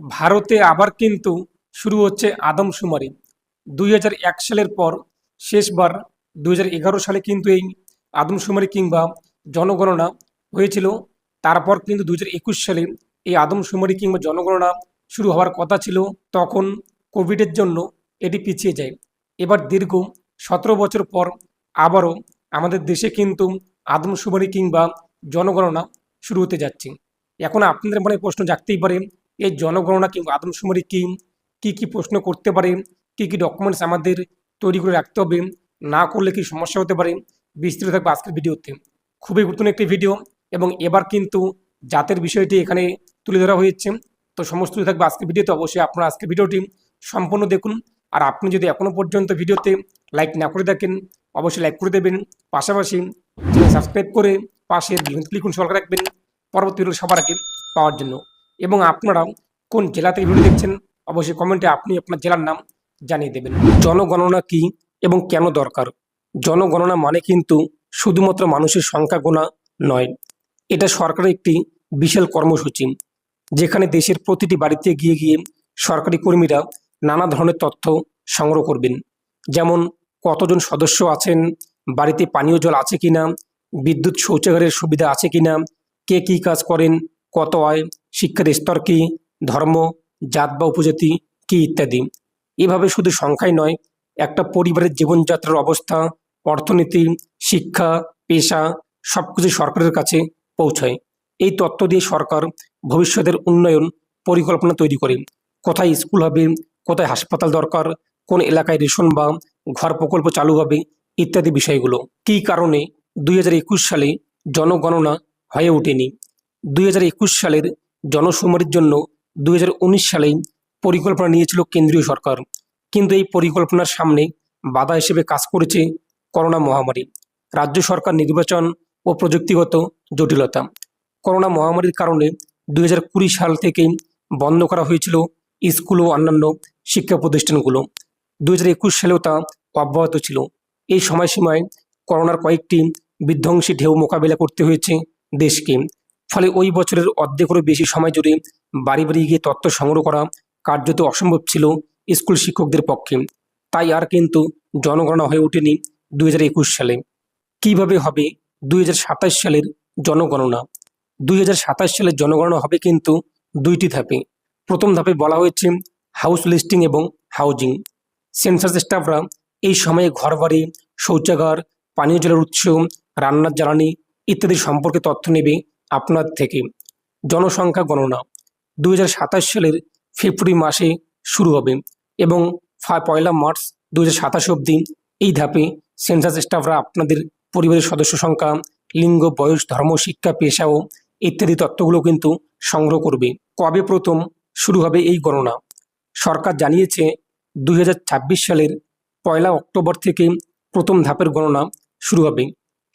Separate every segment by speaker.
Speaker 1: ভারতে আবার কিন্তু শুরু হচ্ছে আদমশুমারি। দুই হাজার এক সালের পর শেষবার দুই হাজার এগারো সালে কিন্তু এই আদমশুমারি কিংবা জনগণনা হয়েছিল। তারপর কিন্তু দুই হাজার একুশ সালে এই আদমশুমারি কিংবা জনগণনা শুরু হওয়ার কথা ছিল। তখন কোভিডের জন্য এটি পিছিয়ে যায়। এবার দীর্ঘ সতেরো বছর পর আবারও আমাদের দেশে কিন্তু আদমশুমারি কিংবা জনগণনা শুরু হতে যাচ্ছে। এখন আপনাদের মনে প্রশ্ন জাগতেই পারে এই জনগণনা কিংবা আদমশুমারি কি, কী কী প্রশ্ন করতে পারে, কি কি ডকুমেন্টস আমাদের তৈরি করে রাখতে হবে, না করলে কি সমস্যা হতে পারে বিস্তৃত থাকবে আজকের ভিডিওতে। খুবই গুরুত্বপূর্ণ একটি ভিডিও এবং এবার কিন্তু জাতের বিষয়টি এখানে তুলে ধরা হয়েছে। তো সমস্ত কিছু থাকবে আজকের ভিডিওতে, অবশ্যই আপনারা আজকের ভিডিওটি সম্পূর্ণ দেখুন। আর আপনি যদি এখনও পর্যন্ত ভিডিওতে লাইক না করে থাকেন, অবশ্যই লাইক করে দেবেন। পাশাপাশি সাবস্ক্রাইব করে পাশের ক্লিকুন সরকার রাখবেন। পরবর্তী সবার আগে পাওয়ার জন্য। এবং আপনারা কোন জেলা থেকে ভিডিও দেখছেন, অবশ্যই কমেন্টে আপনি আপনার জেলার নাম জানিয়ে দেবেন। জনগণনা কি এবং কেন দরকার? জনগণনা মানে কিন্তু শুধুমাত্র মানুষের সংখ্যা গোনা নয়, এটা সরকারের একটি বিশাল কর্মসূচি, যেখানে দেশের প্রতিটি বাড়িতে গিয়ে গিয়ে সরকারি কর্মীরা নানা ধরনের তথ্য সংগ্রহ করবেন। যেমন কতজন সদস্য আছেন, বাড়িতে পানীয় জল আছে কিনা, বিদ্যুৎ শৌচাগারের সুবিধা আছে কিনা, কে কী কাজ করেন কত আয়, শিক্ষার স্তর কী, ধর্ম, জাত বা উপজাতি কী ইত্যাদি। এভাবে শুধু সংখ্যাই নয়, একটা পরিবারের জীবনযাত্রার অবস্থা, অর্থনীতি, শিক্ষা, পেশা সব কিছু সরকারের কাছে পৌঁছায়। এই তত্ত্ব দিয়ে সরকার ভবিষ্যতের উন্নয়ন পরিকল্পনা তৈরি করে। কোথায় স্কুল হবে, কোথায় হাসপাতাল দরকার, কোন এলাকায় রেশন বা ঘর প্রকল্প চালু হবে, ইত্যাদি বিষয়গুলো। কী কারণে দুই হাজার একুশ সালে জনগণনা হয়ে ওঠেনি? দুই হাজার একুশ সালের জনশুমারির জন্য দুই হাজার উনিশ সালেই পরিকল্পনা নিয়েছিল কেন্দ্রীয় সরকার। কিন্তু এই পরিকল্পনার সামনে বাধা হিসেবে কাজ করেছে করোনা মহামারী। রাজ্য সরকার নির্বাচন ও প্রযুক্তিগত জটিলতা। করোনা মহামারীর কারণে দুই হাজার কুড়ি সাল থেকে বন্ধ করা হয়েছিল স্কুল ও অন্যান্য শিক্ষা প্রতিষ্ঠানগুলো। দুই হাজার একুশ সালেও তা অব্যাহত ছিল। এই সময়সীমায় করোনার কয়েকটি বিধ্বংসী ঢেউ মোকাবিলা করতে হয়েছে দেশকে। ফলে ওই বছরের অর্ধেকেরও বেশি সময় জুড়ে বাড়ি বাড়ি গিয়ে তথ্য সংগ্রহ করা কার্যত অসম্ভব ছিল স্কুল শিক্ষকদের পক্ষে। তাই আর কিন্তু জনগণনা হয়ে ওঠেনি দুই হাজার একুশ সালে। কীভাবে হবে দুই হাজার সাতাশ সালের জনগণনা? দুই হাজার সাতাশ সালের জনগণনা হবে কিন্তু দুইটি ধাপে। প্রথম ধাপে বলা হয়েছে হাউস লিস্টিং এবং হাউজিং। সেন্সাস স্টাফরা এই সময়ে ঘর বাড়ি, শৌচাগার, পানীয় জলের উৎস, রান্নার জ্বালানি ইত্যাদি সম্পর্কে তথ্য নেবে আপনার থেকে। জনসংখ্যা গণনা দুই হাজার সাতাশ সালের ফেব্রুয়ারি মাসে শুরু হবে এবং পয়লা মার্চ দু হাজার সাতাশ অবধি এই ধাপে সেন্সাস স্টাফরা আপনাদের পরিবারের সদস্য সংখ্যা, লিঙ্গ, বয়স, ধর্ম, শিক্ষা, পেশা ও ইত্যাদি তথ্যগুলো কিন্তু সংগ্রহ করবে। কবে প্রথম শুরু হবে এই গণনা? সরকার জানিয়েছে দুই হাজার ছাব্বিশ সালের পয়লা অক্টোবর থেকে প্রথম ধাপের গণনা শুরু হবে।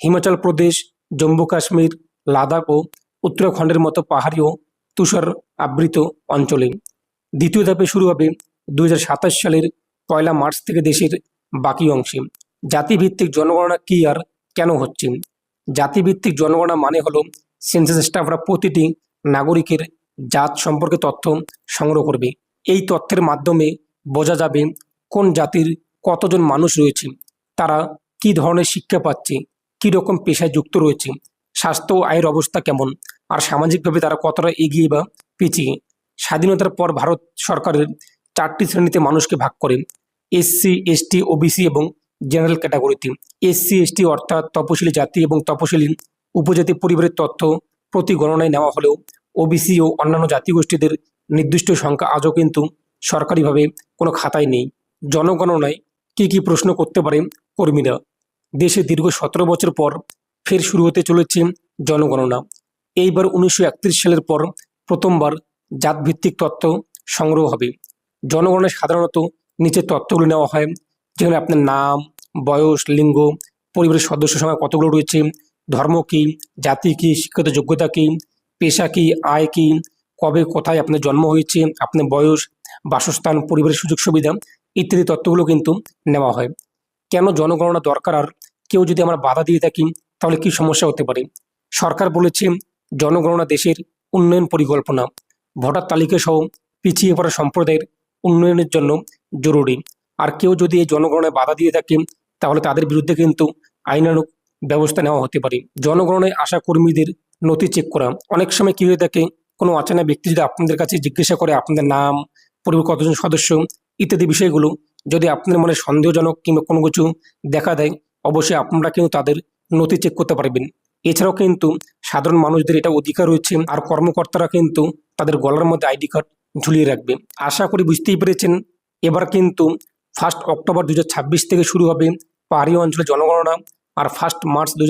Speaker 1: হিমাচল প্রদেশ, জম্মু কাশ্মীর লাদাখ ও উত্তরাখণ্ডের মতো পাহাড়ি ও তুষার আবৃত অঞ্চলে। দ্বিতীয় ধাপে শুরু হবে দুই হাজার সাতাশ সালের পয়লা মার্চ থেকে দেশের বাকি অংশে। জাতিভিত্তিক জনগণনা কী আর কেন হচ্ছে? জাতিভিত্তিক জনগণনা মানে হলো সেন্সাস স্টাফরা প্রতিটি নাগরিকের জাত সম্পর্কে তথ্য সংগ্রহ করবে। এই তথ্যের মাধ্যমে বোঝা যাবে কোন জাতির কতজন মানুষ রয়েছে, তারা কি ধরনের শিক্ষা পাচ্ছে, কী রকম পেশায় যুক্ত রয়েছে স্বাস্থ্য ও আয়ের অবস্থা কেমন? আর সামাজিকভাবে তারা কতটা এগিয়ে বা পিছিয়ে? স্বাধীনতার পর ভারত সরকারের চারটি শ্রেণীতে মানুষকে ভাগ করে, এসসি, এসটি, ওবিসি এবং জেনারেল ক্যাটাগরিতে। এসসি, এসটি অর্থাৎ তপশিলি জাতি এবং তপশিলি উপজাতি পরিবারের তথ্য প্রতি গণনায় নেওয়া হলেও ওবিসি ও অন্যান্য জাতিগোষ্ঠীদের নির্দিষ্ট সংখ্যা আজও কিন্তু সরকারিভাবে কোনো খাতায় নেই। জনগণনায় কী কী প্রশ্ন করতে পারে কর্মীরা? দেশে দীর্ঘ সতেরো বছর পর ফের শুরু হতে চলেছে জনগণনা। এইবার উনিশশো একত্রিশ সালের পর প্রথমবার জাতভিত্তিক তথ্য সংগ্রহ হবে। জনগণনায় সাধারণত নিচের তথ্যগুলো নেওয়া হয়, যেখানে আপনার নাম, বয়স, লিঙ্গ, পরিবারের সদস্য সংখ্যা কতগুলো রয়েছে, ধর্ম কী, জাতি কী, শিক্ষিত যোগ্যতা কী, পেশা কী, আয় কী, কবে কোথায় আপনার জন্ম হয়েছে, আপনার বয়স, বাসস্থান, পরিবারের সুযোগ সুবিধা ইত্যাদি তত্ত্বগুলো কিন্তু নেওয়া হয়। কেন জনগণনা দরকার আর কেউ যদি আমরা বাধা দিয়ে থাকি তাহলে কি সমস্যা হতে পারে? সরকার বলেছে জনগণনা দেশের উন্নয়ন পরিকল্পনা, ভোটার তালিকা সহ পিছিয়ে পড়া সম্প্রদায়ের উন্নয়নের জন্য জরুরি। আর কেউ যদি এই জনগণনায় বাধা দিয়ে থাকে, তাহলে তাদের বিরুদ্ধে কিন্তু আইনানুগ ব্যবস্থা নেওয়া হতে পারে। জনগণনায় আসা কর্মীদের নথি চেক করা। অনেক সময় কি হয়ে থাকে, কোনো অচেনা ব্যক্তি যদি আপনাদের কাছে জিজ্ঞাসা করে আপনাদের নাম পরিবার কতজন সদস্য ইত্যাদি বিষয়গুলো যদি আপনার মনে সন্দেহজনক কিংবা কোনো কিছু দেখা দেয়, অবশ্যই আপনারা কিন্তু তাদের নথি চেক করতে পারবেন। এছাড়াও কিন্তু সাধারণ মানুষদের এটা অধিকার রয়েছে আর কর্মকর্তারা কিন্তু তাদের গলার মধ্যে আইডি কার্ড ঝুলিয়ে রাখবে। আশা করি বুঝতেই পেরেছেন। এবার কিন্তু ফার্স্ট অক্টোবর দু হাজার ছাব্বিশ থেকে শুরু হবে পাহাড়ি অঞ্চলে জনগণনা আর ফার্স্ট মার্চ দু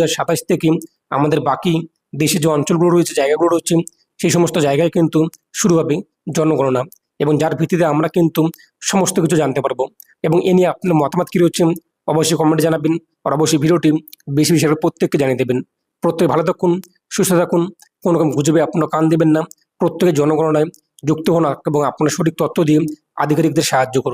Speaker 1: থেকে আমাদের বাকি দেশে যে অঞ্চলগুলো রয়েছে, জায়গাগুলো রয়েছে, সেই সমস্ত জায়গায় কিন্তু শুরু হবে জনগণনা। এবং যার ভিত্তিতে আমরা কিন্তু সমস্ত কিছু জানতে পারব। এবং এ নিয়ে আপনার মতামত কী রয়েছে অবশ্যই কমেন্টে জানাবেন আর অবশ্যই ভিডিওটি বেশি বেশি প্রত্যেককে জানিয়ে দেবেন। প্রত্যেকে ভালো থাকুন, সুস্থ থাকুন, কোনো রকম গুজবে আপনার কান দেবেন না। প্রত্যেকে জনগণনায় যুক্ত হন এবং আপনার সঠিক তথ্য দিয়ে আধিকারিকদের সাহায্য করুন।